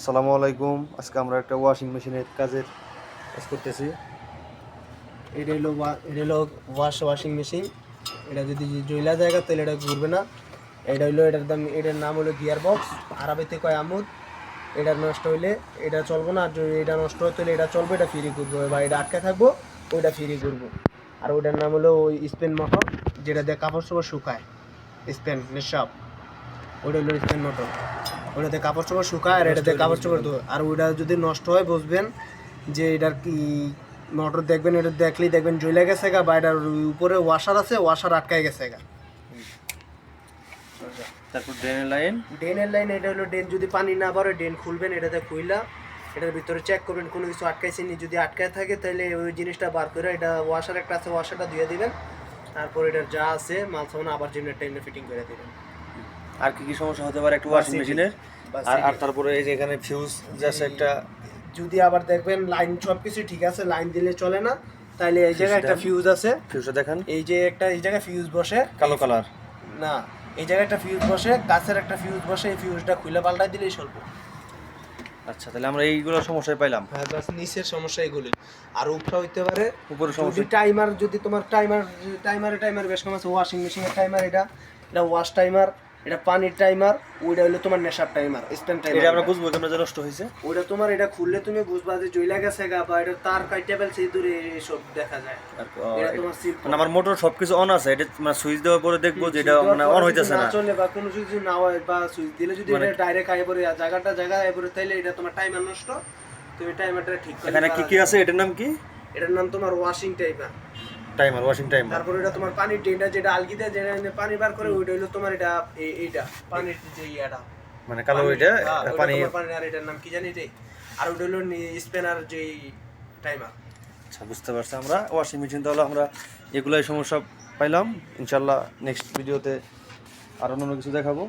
আসসালামু আলাইকুম। আজকে আমরা একটা ওয়াশিং মেশিনের কাজের কাজ করতেছি। এটা হলো এটা হলো ওয়াশ ওয়াশিং মেশিন এটা যদি জইলা জায়গা তাহলে এটা ঘুরবে না। এটা হলো, এটার দাম এটার নাম হলো গিয়ার বক্স আরবিতে কয় আমুদ। এটা নষ্ট হইলে এটা চলবো না। আর যদি এটা নষ্ট হতে হলে এটা চলবে, এটা ফ্রি করব। বা এটা আটকে থাকব, ওইটা ফ্রি করব। আর ওইটার নাম হলো ওই স্পেন মোটর যেটা দিয়ে কাপড় চোপড় শুকায়। স্পেন নিঃসব। ওইটা হলো স্পেন মোটর ওইটাতে কাপড় চোপড় শুকায় আর এটাতে কাপড় চোপড় ধোয়। আর ওইটা যদি নষ্ট হয় বুঝবেন যে এটার কি মোটর দেখবেন এটা দেখলেই দেখবেন জ্বলে গেছে গা বা এটার উপরে ওয়াশার আছে ওয়াশার আটকায় গেছে গা। তারপর ড্রেনের লাইন ড্রেনের লাইন এটা হলো ড্রেন যদি পানি না ভরে ড্রেন খুলবেন এটাতে খুইলা। এটার ভিতরে চেক করবেন কোনো কিছু আটকাইছে নি যদি আটকায় থাকে তাহলে ওই জিনিসটা বার করে এটা ওয়াশার একটা আছে ওয়াশারটা ধুয়ে দিবেন। তারপর এটার যা আছে মাল সামান আবার জিমের টাইমে ফিটিং করে দিবেন। আর কি কি সমস্যা হতে পারে একটা ওয়াশিং মেশিনের আর আর তারপরে এই যে এখানে ফিউজ জাস্ট একটা যদি আবার দেখবেন লাইন সব কিছু ঠিক আছে লাইন দিলে চলে না তাহলে এই জায়গায় একটা ফিউজ আছে। ফিউজটা দেখান। এই যে একটা এই জায়গায় ফিউজ বসে। কালো কালার না এই জায়গায় একটা ফিউজ বসে গাছের একটা ফিউজ বসে এই ফিউজটা খুলে পাল্টাই দিলেই চলব। আচ্ছা তাহলে আমরা এইগুলো সমস্যায় পাইলাম। হ্যাঁ বাস নিচের সমস্যা এগুলি। আর উপটা হইতে পারে উপরে যদি সমস্যা টাইমার যদি তোমার টাইমার টাইমারে টাইমার বেশ কম আছে ওয়াশিং মেশিনের টাইমার এটা এটা ওয়াশ টাইমার এটা পানির টাইমার ওইটা হলো তোমার নেশার টাইমার স্ট্যান্ড এটা আমরা বুঝব কেমন যে নষ্ট হয়েছে। ওইটা তোমার এটা খুললে তুমি বুঝবা যে জইলা গেছে গা বা এটা তার কাইটে ফেলছে দূরে এসব দেখা যায়। এটা তোমার মানে আমার মোটর সবকিছু অন আছে এটা মানে সুইচ দেওয়ার পরে দেখব যে এটা মানে অন হইতেছে না চলে বা কোনো কিছু না হয় বা সুইচ দিলে যদি মানে- এটা ডাইরেক্ট আয় পড়ে জায়গাটা জায়গা আয় পড়ে তাইলে এটা তোমার টাইমার নষ্ট। তুমি টাইমারটা ঠিক করে এখানে কি কি আছে? এটার নাম কি? এটার নাম তোমার washing timer timer washing timer তারপর এটা তোমার পানির ড্রেনটা যেটা আলগি দেয় যেটা এনে পানি বার করে ওইটা হলো তোমার এটা এই- এইটা পানির যে ইয়াটা। মানে কালো ওইটা হ্যাঁ, ওইটা পানি আর এটার নাম কি জানি এটাই? আর ওইটা হলো স্পেনার যে টাইমার আচ্ছা বুঝতে পারছি আমরা। ওয়াশিং মেশিন তাহলে আমরা এগুলাই সমস্যা পাইলাম। ইনশাল্লাহ নেক্সট ভিডিওতে আরও অন্য কিছু দেখাবো।